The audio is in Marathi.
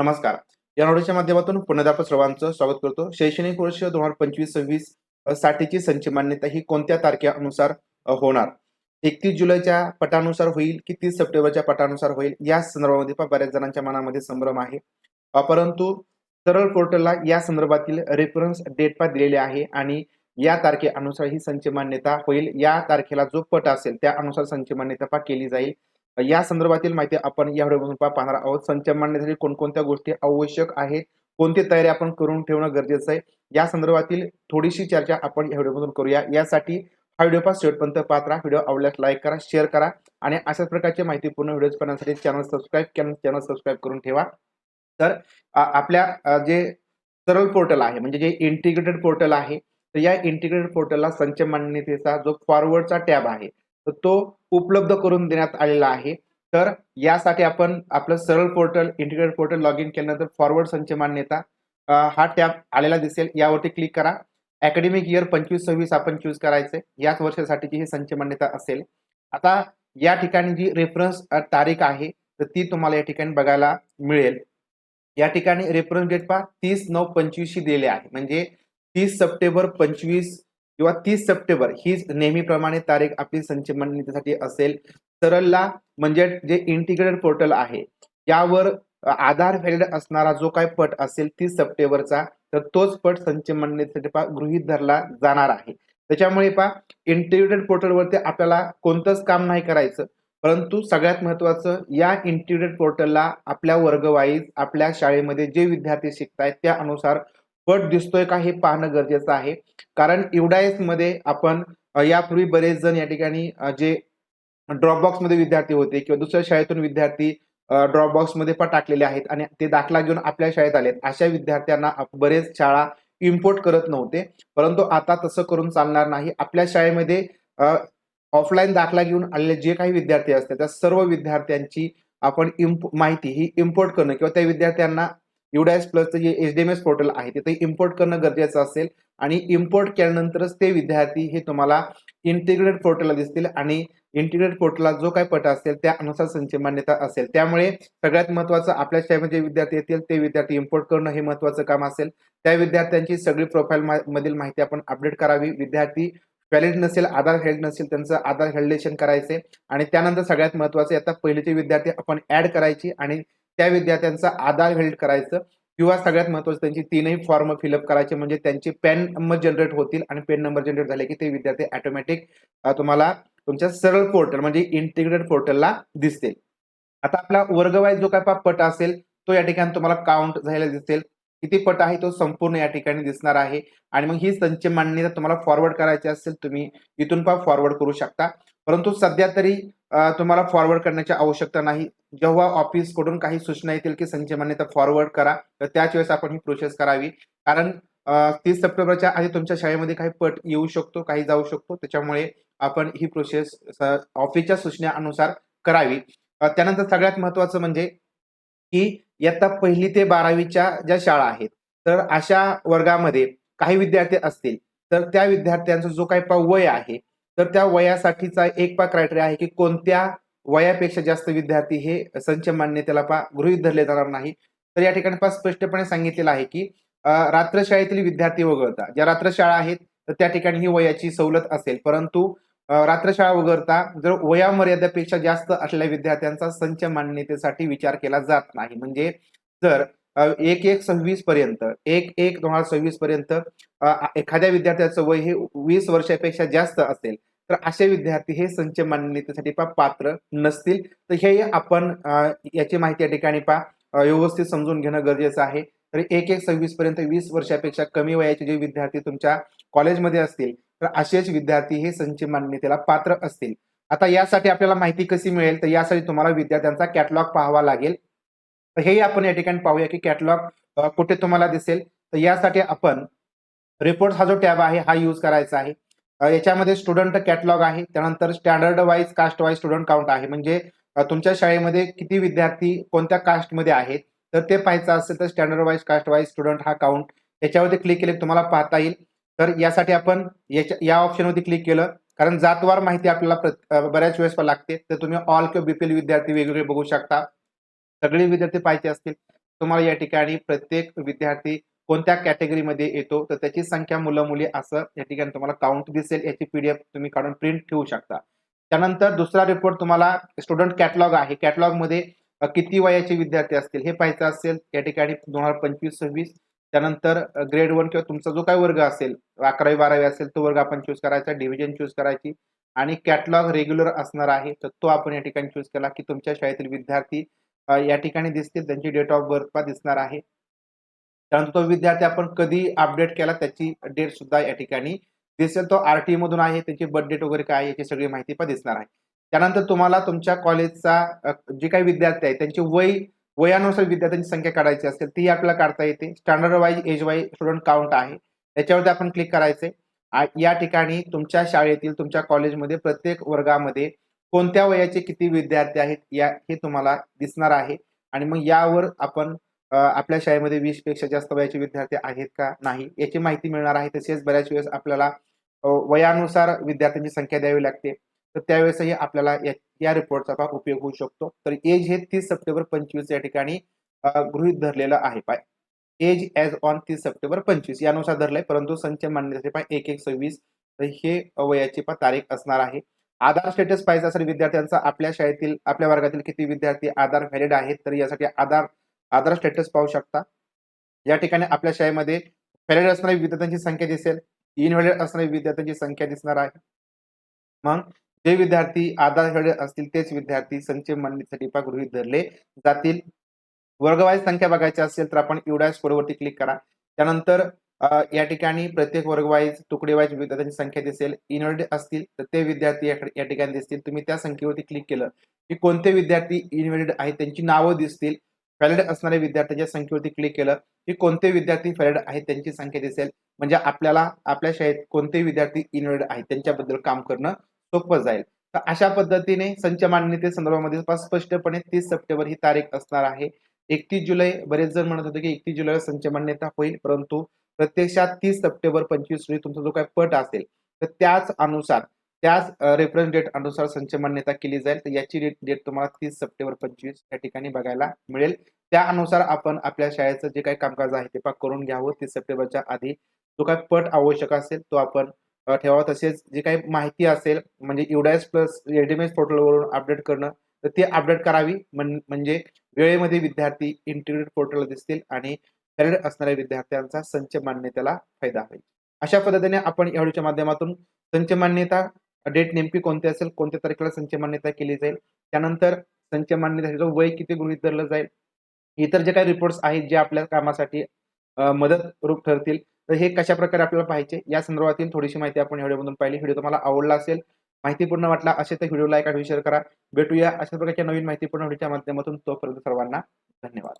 नमस्कार. या नोडीच्या माध्यमातून पुनदाप सर्वांचं स्वागत करतो. शैक्षणिक वर्ष दोन हजार पंचवीस सव्वीस साठीची संच मान्यता ही कोणत्या तारखेनुसार होणार? एकतीस जुलैच्या पटानुसार होईल की तीस सप्टेंबरच्या पटानुसार होईल? या संदर्भामध्ये पण बऱ्याच जणांच्या मनामध्ये संभ्रम आहे. परंतु सरळ पोर्टलला या संदर्भातील रेफरन्स डेट पण दिलेले आहे आणि या तारखेनुसार ही संच मान्यता होईल. या तारखेला जो पट असेल त्यानुसार संच मान्यता पा केली जाईल. या संदर्भातील माहिती आपण या व्हिडिओमधून पाहणार आहोत. संच मांडण्यासाठी कोणकोणत्या गोष्टी आवश्यक आहेत? कोणती तयारी आपण करून ठेवणं गरजेचं आहे? या संदर्भातील थोडीशी चर्चा आपण या व्हिडिओमधून करूया. यासाठी हा व्हिडिओ पास शेवटपर्यंत पाहत राहा. व्हिडिओ आवडल्यास लाईक करा शेअर करा आणि अशाच प्रकारची माहितीपूर्ण व्हिडिओज पाहण्यासाठी चॅनल सबस्क्राईब चॅनल सबस्क्राईब करून ठेवा. तर आपल्या जे सरळ पोर्टल आहे म्हणजे जे इंटिग्रेटेड पोर्टल आहे तर या इंटिग्रेटेड पोर्टलला संच मान्यतेचा जो फॉरवर्डचा टॅब आहे तो उपलब्ध करून देण्यात आलेला आहे. तर यासाठी आपण आपलं Saral portal integrate portal log in केल्यानंतर फॉरवर्ड संच मान्यता हा टॅब आलेला दिसेल. यावरती क्लिक करा. अकॅडमिक इयर पंचवीस सव्वीस आपण चूज करायचंय याच वर्षासाठीची ही संच मान्यता असेल. आता या ठिकाणी जी रेफरन्स तारीख आहे तर ती तुम्हाला या ठिकाणी बघायला मिळेल. या ठिकाणी रेफरन्स डेट पहा तीस नऊ पंचवीसशी दिले आहे. म्हणजे तीस सप्टेंबर पंचवीस किंवा तीस सप्टेंबर ही नेहमीप्रमाणे तारीख आपली संच नीतीसाठी असेल. तरलला म्हणजे जे इंटिग्रेटेड पोर्टल आहे यावर आधार व्हॅलिड असणारा जो काही पट असेल तीस सप्टेंबरचा तर तोच पट संच नीतीसाठी पा गृहीत धरला जाणार आहे. त्याच्यामुळे पा इंटिग्रेटेड पोर्टलवरती आपल्याला कोणतंच काम नाही करायचं. परंतु सगळ्यात महत्वाचं या इंटिग्रेटेड पोर्टलला आपल्या वर्गवाईज आपल्या शाळेमध्ये जे विद्यार्थी शिकतायत त्यानुसार पट दिसतोय का हे पाहणं गरजेचं आहे. कारण इवडाएसमध्ये आपण यापूर्वी बरेच जण या ठिकाणी जे ड्रॉपबॉक्समध्ये विद्यार्थी होते किंवा दुसऱ्या शाळेतून विद्यार्थी ड्रॉपबॉक्समध्ये पण टाकलेले आहेत आणि ते दाखला घेऊन आपल्या शाळेत आलेत. अशा विद्यार्थ्यांना बरेच शाळा इम्पोर्ट करत नव्हते. परंतु आता तसं करून चालणार नाही. आपल्या शाळेमध्ये ऑफलाईन दाखला घेऊन आलेले जे काही विद्यार्थी असतात त्या सर्व विद्यार्थ्यांची आपण इम्प माहिती ही इम्पोर्ट करणं किंवा त्या विद्यार्थ्यांना युडायस प्लसचं जे H D M S portal आहे तिथे इम्पोर्ट करणं गरजेचं असेल आणि इम्पोर्ट केल्यानंतरच ते विद्यार्थी हे तुम्हाला इंटिग्रेटेड पोर्टलला दिसतील आणि इंटिग्रेटेड पोर्टलला जो काय पट असेल त्यानुसार संच मान्यता असेल. त्यामुळे सगळ्यात महत्वाचं आपल्या शाळेमध्ये जे विद्यार्थी येतील ते विद्यार्थी इम्पोर्ट करणं हे महत्वाचं काम असेल. त्या विद्यार्थ्यांची सगळी प्रोफाईल मधील माहिती आपण अपडेट करावी. विद्यार्थी व्हॅलिड नसेल आधार हेल्ड नसेल त्यांचं आधार हेल्डेशन करायचे आणि त्यानंतर सगळ्यात महत्वाचं आता पहिलेचे विद्यार्थी आपण ऍड करायची आणि त्या विद्यार्थ्यांचा आधार हेल्ड करायचं किंवा सगळ्यात महत्वाचं त्यांची तीनही फॉर्म फिलअप करायचे म्हणजे त्यांचे पॅन नंबर जनरेट होतील आणि पेन नंबर जनरेट झाले की ते विद्यार्थी ऑटोमॅटिक तुम्हाला तुमच्या सरळ पोर्टल म्हणजे इंटिग्रेटेड पोर्टलला दिसतील. आता आपला वर्गवाईज जो काय पट असेल तो या ठिकाणी तुम्हाला काउंट झालेला दिसेल. किती पट आहे तो संपूर्ण या ठिकाणी दिसणार आहे. आणि मग ही संच मान्यता तुम्हाला फॉरवर्ड करायची असेल तुम्ही इथून पण फॉरवर्ड करू शकता. परंतु सध्या तरी तुम्हाला फॉरवर्ड करण्याची आवश्यकता नाही. जेव्हा ऑफिसकडून काही सूचना येतील की संच मान्यता फॉरवर्ड करा तर त्याच वेळेस आपण ही प्रोसेस करावी. कारण तीस सप्टेंबरच्या आधी तुमच्या शाळेमध्ये काही पट येऊ शकतो काही जाऊ शकतो. त्याच्यामुळे आपण ही प्रोसेस ऑफिसच्या सूचनेनुसार करावी. त्यानंतर सगळ्यात महत्वाचं म्हणजे की इयत्ता पहिली ते बारावीच्या ज्या शाळा आहेत तर अशा वर्गामध्ये काही विद्यार्थी असतील तर त्या विद्यार्थ्यांचा जो काही पा वय आहे तर त्या वयासाठीचा एक पा क्रायटेरिया आहे की कोणत्या वयापेक्षा जास्त विद्यार्थी हे संच मान्यतेला पा गृहीत धरले जाणार नाही. तर या ठिकाणी पा स्पष्टपणे सांगितलेलं आहे की रात्रशाळेतील विद्यार्थी वगळता ज्या रात्रशाळा आहेत तर त्या ठिकाणी ही वयाची सवलत असेल. परंतु रात्रशाळा वगळता जर वयामर्यादेपेक्षा जास्त असलेल्या विद्यार्थ्यांचा संच मान्यतेसाठी विचार केला जात नाही. म्हणजे जर एक एक सव्वीस पर्यंत एक एक दोन हजार सव्वीस पर्यंत एखाद्या विद्यार्थ्याचं वय हे वीस वर्षापेक्षा जास्त असेल तर असे विद्यार्थी हे संच मान्यतेसाठी पा पात्र नसतील. तर हे आपण याची माहिती या ठिकाणी पा व्यवस्थित समजून घेणं गरजेचं आहे. तर एक एक सव्वीस पर्यंत वीस वर्षापेक्षा कमी वयाचे जे विद्यार्थी तुमच्या कॉलेजमध्ये असतील तर असेच विद्यार्थी हे संच मान्यतेला पात्र असतील. आता यासाठी आपल्याला माहिती कशी मिळेल? तर यासाठी तुम्हाला विद्यार्थ्यांचा कॅटलॉग पाहावा लागेल. तर हेही आपण या ठिकाणी पाहूया की कॅटलॉग कुठे तुम्हाला दिसेल. तर यासाठी आपण रिपोर्ट हा जो टॅब आहे हा यूज करायचा आहे. याच्यामध्ये स्टुडंट कॅटलॉग आहे. त्यानंतर standard wise caste wise student count आहे. म्हणजे तुमच्या शाळेमध्ये किती विद्यार्थी कोणत्या कास्टमध्ये आहेत? तर ते पाहायचं असेल तर standard wise caste wise student हा काउंट याच्यावरती क्लिक केले तुम्हाला पाहता येईल. तर यासाठी आपण याच्या या ऑप्शनवरती क्लिक केलं. कारण जातवार माहिती आपल्याला प्रत- बऱ्याच वेळेस लागते. तर तुम्ही ऑल किंवा बीपीएल विद्यार्थी वेगवेगळे बघू शकता. सगळे विद्यार्थी पाहिजे असतील. तुम्हाला या ठिकाणी प्रत्येक विद्यार्थी कोणत्या कॅटेगरीमध्ये येतो तर त्याची संख्या मुलं मुली असं या ठिकाणी तुम्हाला काउंट दिसेल याची पीडीएफ तुम्ही काढून प्रिंट ठेवू शकता. त्यानंतर दुसरा रिपोर्ट तुम्हाला स्टुडंट कॅटलॉग आहे. कॅटलॉगमध्ये किती वयाचे विद्यार्थी असतील हे पाहायचं असेल या ठिकाणी दोन हजार पंचवीस सव्वीस. त्यानंतर ग्रेड वन किंवा तुमचा जो काही वर्ग असेल अकरावी बारावी असेल तो वर्ग आपण चूज करायचा डिव्हिजन चूज करायची. आणि कॅटलॉग रेग्युलर असणार आहे तर तो आपण या ठिकाणी चूज केला की तुमच्या शाळेतील विद्यार्थी या ठिकाणी दिसतील त्यांची डेट ऑफ बर्थ पण दिसणार आहे. त्यानंतर तो विद्यार्थी आपण कधी अपडेट केला त्याची डेट सुद्धा या ठिकाणी दिसेल. तो आरटीए मधून आहे त्याची बर्थ डेट वगैरे काय आहे याची सगळी माहिती पण दिसणार आहे. त्यानंतर तुम्हाला तुमच्या कॉलेजचा जे काही विद्यार्थी आहे त्यांची वय वयानुसार विद्यार्थ्यांची संख्या काढायची असेल ती आपल्याला काढता येते. Standard wise age wise student count आहे. त्याच्यावरती आपण क्लिक करायचे. या ठिकाणी तुमच्या शाळेतील तुमच्या कॉलेजमध्ये प्रत्येक वर्गामध्ये कोणत्या वयाचे किती विद्यार्थी आहेत या हे तुम्हाला दिसणार आहे. आणि मग यावर आपण आपल्या शाळेमध्ये वीसपेक्षा जास्त वयाचे विद्यार्थी आहेत का नाही याची माहिती मिळणार आहे. तसेच बऱ्याच वेळेस आपल्याला वयानुसार विद्यार्थ्यांची संख्या द्यावी लागते. तर त्यावेळेसही आपल्याला या, रिपोर्टचा फार उपयोग होऊ शकतो. तर एज हे तीस सप्टेंबर पंचवीस या ठिकाणी गृहित गृहीत धरलेलं आहे. पाय एज ॲज ऑन तीस सप्टेंबर पंचवीस यानुसार धरलंय परंतु संच मान्यतेचे पाय एक एक सव्वीस तर हे वयाची पण तारीख असणार आहे. आधार स्टेटस पाहिजे असेल विद्यार्थ्यांचा आपल्या शाळेतील आपल्या वर्गातील किती विद्यार्थी आधार व्हॅलिड आहेत तर यासाठी आधार आधार स्टेटस पाहू शकता. या ठिकाणी आपल्या शाळेमध्ये व्हॅलिड असणाऱ्या विद्यार्थ्यांची संख्या दिसेल. इनव्हॅलिड असणाऱ्या विद्यार्थ्यांची संख्या दिसणार आहे. मग जे विद्यार्थी आधार व्हॅलिड असतील तेच विद्यार्थी संचय मान्यतेसाठी गृहित धरले जातील. वर्गवाईज संख्या बघायची असेल तर आपण एवढ्या स्कोरवरती क्लिक करा. त्यानंतर या ठिकाणी प्रत्येक वर्गवाईज तुकडेवाईज विद्यार्थ्यांची संख्या दिसेल. इनव्हॅलिड असतील तर ते विद्यार्थी या या ठिकाणी दिसतील. तुम्ही त्या संख्येवरती क्लिक केलं की कोणते विद्यार्थी इनव्हॅलिड आहेत त्यांची नावं दिसतील. फॅलेड असणाऱ्या विद्यार्थ्यांच्या संख्येवरती क्लिक केलं की कोणते विद्यार्थी फॅलेड आहेत त्यांची संख्या दिसेल. म्हणजे आपल्याला आपल्या शाळेत कोणते विद्यार्थी इनवेड आहेत त्यांच्याबद्दल काम करणं सोपं जाईल. तर अशा पद्धतीने संच मान्यते संदर्भामध्ये स्पष्टपणे तीस सप्टेंबर ही तारीख असणार आहे. एकतीस जुलै बरेच जण म्हणत होते की एकतीस जुलैला संच मान्यता होईल परंतु प्रत्यक्षात तीस सप्टेंबर पंचवीस रोजी तुमचा जो काही पट असेल तर त्याच अनुसार त्याच रेफरन्स डेट अनुसार संच मान्यता केली जाईल. तर याची डेट डेट तुम्हाला तीस सप्टेंबर पंचवीस या ठिकाणी बघायला मिळेल. त्यानुसार आपण आपल्या शाळेचं जे काही कामकाज आहे ते पाक करून घ्यावं. तीस सप्टेंबरच्या आधी जो काही पट आवश्यक असेल तो आपण ठेवावा. तसेच जे काही माहिती असेल म्हणजे युडायस प्लस रेडीमेड पोर्टलवरून अपडेट करणं तर ती अपडेट करावी. म्हणजे वेळेमध्ये विद्यार्थी इंटिग्रेटेड पोर्टल दिसतील आणि व्हॅलिड असणाऱ्या विद्यार्थ्यांचा संच मान्यतेला फायदा होईल. अशा पद्धतीने आपण या व्हिडिओच्या माध्यमातून संच मान्यता डेट नेमकी कोणती असेल कोणत्या तारखेला संच मान्यता केली जाईल? त्यानंतर संच मान्यता वय किती गृहीत धरलं जाईल? इतर जे काही रिपोर्ट्स आहेत जे आपल्या कामासाठी मदत रूप ठरतील तर हे कशा प्रकारे आपल्याला पाहिजे या संदर्भातील थोडीशी माहिती आपण व्हिडिओमधून पाहिली. व्हिडिओ तुम्हाला आवडला असेल माहितीपूर्ण वाटला असे तर व्हिडिओ लाईक आणि शेअर करा. भेटूया अशा प्रकारच्या नवीन माहितीपूर्ण व्हिडिओच्या माध्यमातून. तोपर्यंत सर्वांना धन्यवाद.